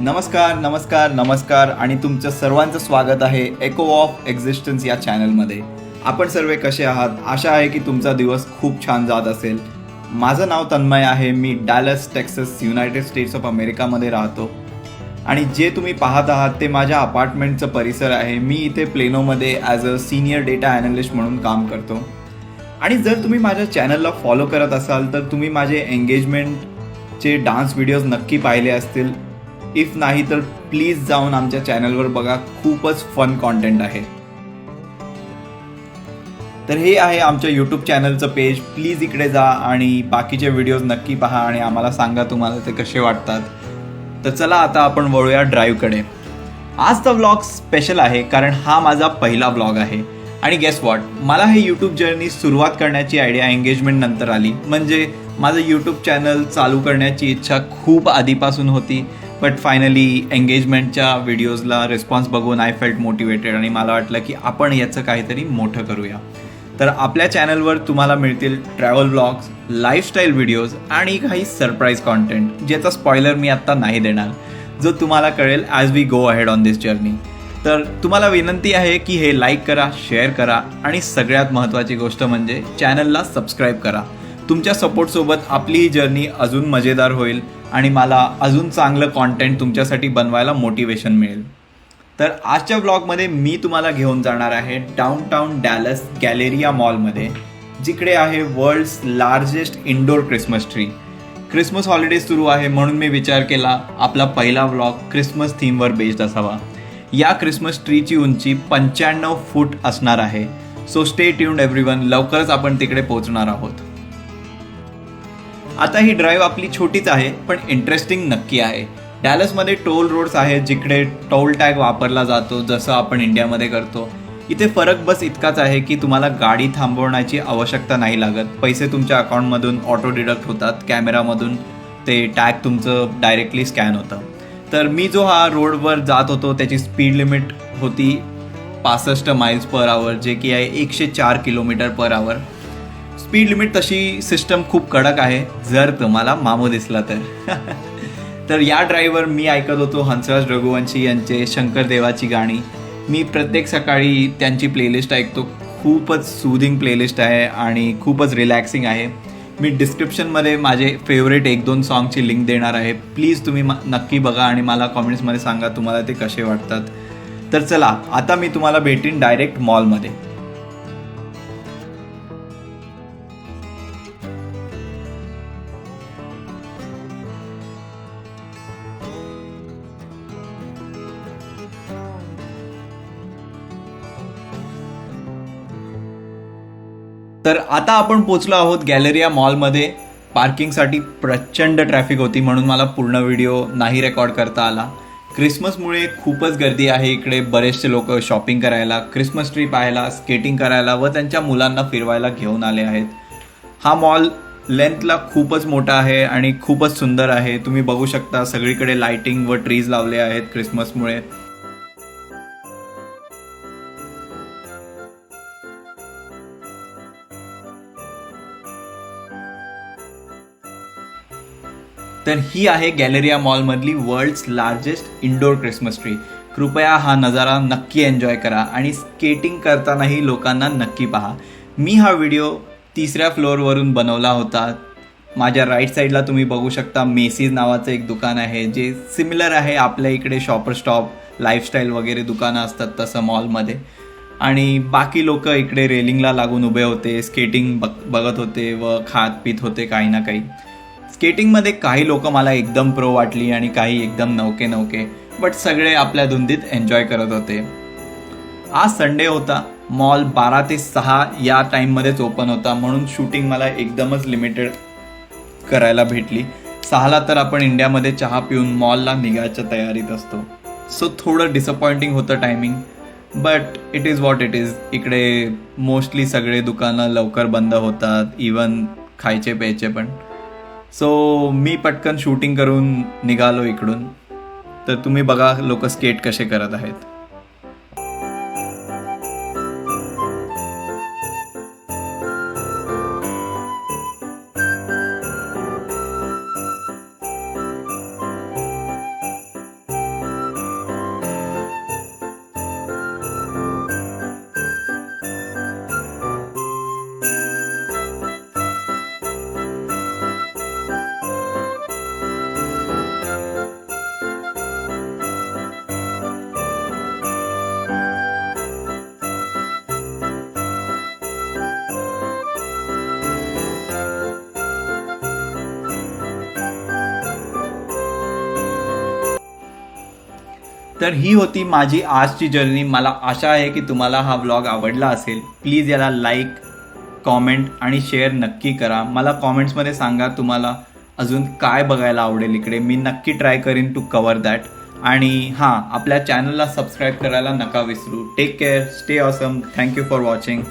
नमस्कार नमस्कार नमस्कार आणि तुमचं सर्वांचं स्वागत आहे एको ऑफ एक्झिस्टन्स या चॅनलमध्ये आपण सर्व कसे आहात? आशा आहे की तुमचा दिवस खूप छान जात असेल. माझं नाव तन्मय आहे. मी Dallas Texas United States of अमेरिकामध्ये राहतो. आणि जे तुम्ही पाहत आहात ते माझ्या अपार्टमेंटचं परिसर आहे. मी इथे प्लेनोमध्ये as a senior data analyst म्हणून काम करतो. आणि जर तुम्ही माझ्या चॅनलला फॉलो करत असाल तर तुम्ही माझे एंगेजमेंटचे डान्स व्हिडिओज नक्की पाहिले असतील. इफ नाही तर प्लीज जाऊन आमच्या चॅनलवर बघा. खूपच फन कॉन्टेंट आहे. तर हे आहे आमच्या यूट्यूब चॅनलचं पेज प्लीज इकडे जा आणि बाकीचे व्हिडिओज नक्की पहा आणि आम्हाला सांगा तुम्हाला ते कसे वाटतात. तर चला आता आपण वळूया ड्राईव्हकडे आजचा व्लॉग स्पेशल आहे कारण हा माझा पहिला व्लॉग आहे. आणि गेस वॉट मला हे यूट्यूब जर्नी सुरुवात करण्याची आयडिया एंगेजमेंट नंतर आली. म्हणजे माझं यूट्यूब चॅनल चालू करण्याची इच्छा खूप आधीपासून होती. बट फायनली एंगेजमेंटच्या व्हिडिओजला रिस्पॉन्स बघून आय फेल्ट मोटिवेटेड आणि मला वाटलं की आपण याचं काहीतरी मोठं करूया. तर आपल्या चॅनलवर तुम्हाला मिळतील ट्रॅव्हल ब्लॉग्स लाईफस्टाईल व्हिडिओज आणि काही सरप्राईज कॉन्टेंट ज्याचा स्पॉयलर मी आत्ता नाही देणार जो तुम्हाला कळेल as we go ahead on this journey तर तुम्हाला विनंती आहे की हे लाईक करा शेअर करा आणि सगळ्यात महत्त्वाची गोष्ट म्हणजे चॅनलला सबस्क्राईब करा. तुमच्या सपोर्टसोबत आपली ही जर्नी अजून मजेदार होईल. आणि मला अजून चांगलं कॉन्टेंट तुमच्यासाठी बनवायला मोटिवेशन मिळेल. तर आजच्या व्लॉगमध्ये मी तुम्हाला घेऊन जाणार आहे डाऊनटाऊन डॅलस गॅलेरिया मॉलमध्ये जिकडे आहे world's largest indoor Christmas tree Christmas holiday सुरू आहे म्हणून मी विचार केला आपला पहिला व्लॉग क्रिसमस थीमवर बेस्ड असावा. या क्रिसमस ट्रीची उंची पंच्याण्णव फूट असणार आहे. सो स्टे ट्यून्ड एव्हरीवन लवकरच आपण तिकडे पोहोचणार आहोत. आता ही ड्राईव्ह आपली छोटीच आहे पण इंटरेस्टिंग नक्की आहे. डॅलसमध्ये टोल रोड्स आहेत जिकडे टोल टॅग वापरला जातो जसं आपण इंडियामध्ये करतो. इथे फरक बस इतकाच आहे की तुम्हाला गाडी थांबवण्याची आवश्यकता नाही लागत. पैसे तुमच्या अकाउंटमधून ऑटो डिडक्ट होतात. कॅमेरामधून ते टॅग तुमचं डायरेक्टली स्कॅन होतं. तर मी जो हा रोडवर जात होतो त्याची स्पीड लिमिट होती पासष्ट माइल्स पर आवर जे की आहे एकशे चार kilometre per hour speed limit तशी सिस्टम खूप कडक आहे जर तुम्हाला मामो दिसला तर. तर या ड्राईव्हवर मी ऐकत होतो हंसराज रघुवंशी यांचे शंकर देवाची गाणी. मी प्रत्येक सकाळी त्यांची प्लेलिस्ट ऐकतो. खूपच सुदिंग प्लेलिस्ट आहे आणि खूपच रिलॅक्सिंग आहे. मी डिस्क्रिप्शनमध्ये माझे फेवरेट एक दोन सॉन्गची लिंक देणार आहे. प्लीज तुम्ही नक्की बघा आणि मला कॉमेंट्समध्ये सांगा तुम्हाला ते कसे वाटतात. तर चला आता मी तुम्हाला भेटीन डायरेक्ट मॉलमध्ये तर आता आपण पोचलो आहोत गॅलरिया मॉलमध्ये. पार्किंगसाठी प्रचंड ट्रॅफिक होती म्हणून मला पूर्ण व्हिडिओ नाही रेकॉर्ड करता आला. क्रिसमसमुळे खूपच गर्दी आहे इकडे. बरेचसे लोक शॉपिंग करायला क्रिसमस ट्री पाहायला स्केटिंग करायला व त्यांच्या मुलांना फिरवायला घेऊन आले आहेत. हा मॉल लेंथला खूपच मोठा आहे आणि खूपच सुंदर आहे. तुम्ही बघू शकता सगळीकडे लाइटिंग व ट्रीज लावले आहेत क्रिसमसमुळे. तर ही आहे गॅलेरिया मॉलमधली world's largest indoor Christmas tree कृपया हा नजारा नक्की एन्जॉय करा आणि स्केटिंग करतानाही लोकांना नक्की पहा. मी हा व्हिडिओ तिसऱ्या फ्लोअरवरून बनवला होता. माझ्या राईट साईडला तुम्ही बघू शकता मेसीज नावाचं एक दुकान आहे जे सिमिलर आहे आपल्या इकडे शॉपर स्टॉप लाईफस्टाईल वगैरे दुकानं असतात तसं मॉलमध्ये आणि बाकी लोक इकडे रेलिंगला लागून उभे होते स्केटिंग बघ बघत होते व खात पित होते काही ना काही. स्केटिंगमध्ये काही लोक मला एकदम प्रो वाटली आणि काही एकदम नौके नवके बट सगळे आपल्या धुंदीत एन्जॉय करत होते. आज संडे होता. मॉल बारा ते सहा या टाईममध्येच ओपन होता. म्हणून शूटिंग मला एकदमच लिमिटेड करायला भेटली. सहाला तर आपण इंडियामध्ये चहा पिऊन मॉलला निघायच्या तयारीत असतो. सो थोडं डिसअपॉइंटिंग होतं timing but it is what it is इकडे मोस्टली सगळे दुकानं लवकर बंद होतात. इवन खायचे प्यायचे पण. सो मी पटकन शूटिंग करून निघालो इकडून. तर तुम्ही बघा लोक स्केट कसे करत आहेत. तर ही होती माझी आजची जर्नी मला आशा आहे की तुम्हाला हा व्लॉग आवडला असेल. प्लीज याला लाईक कॉमेंट आणि शेअर नक्की करा. मला कॉमेंट्समध्ये सांगा तुम्हाला अजून काय बघायला आवडेल इकडे. मी नक्की ट्राय करीन टू कवर दॅट आणि हां आपल्या चॅनलला सबस्क्राईब करायला नका विसरू. Take care stay awesome thank you for watching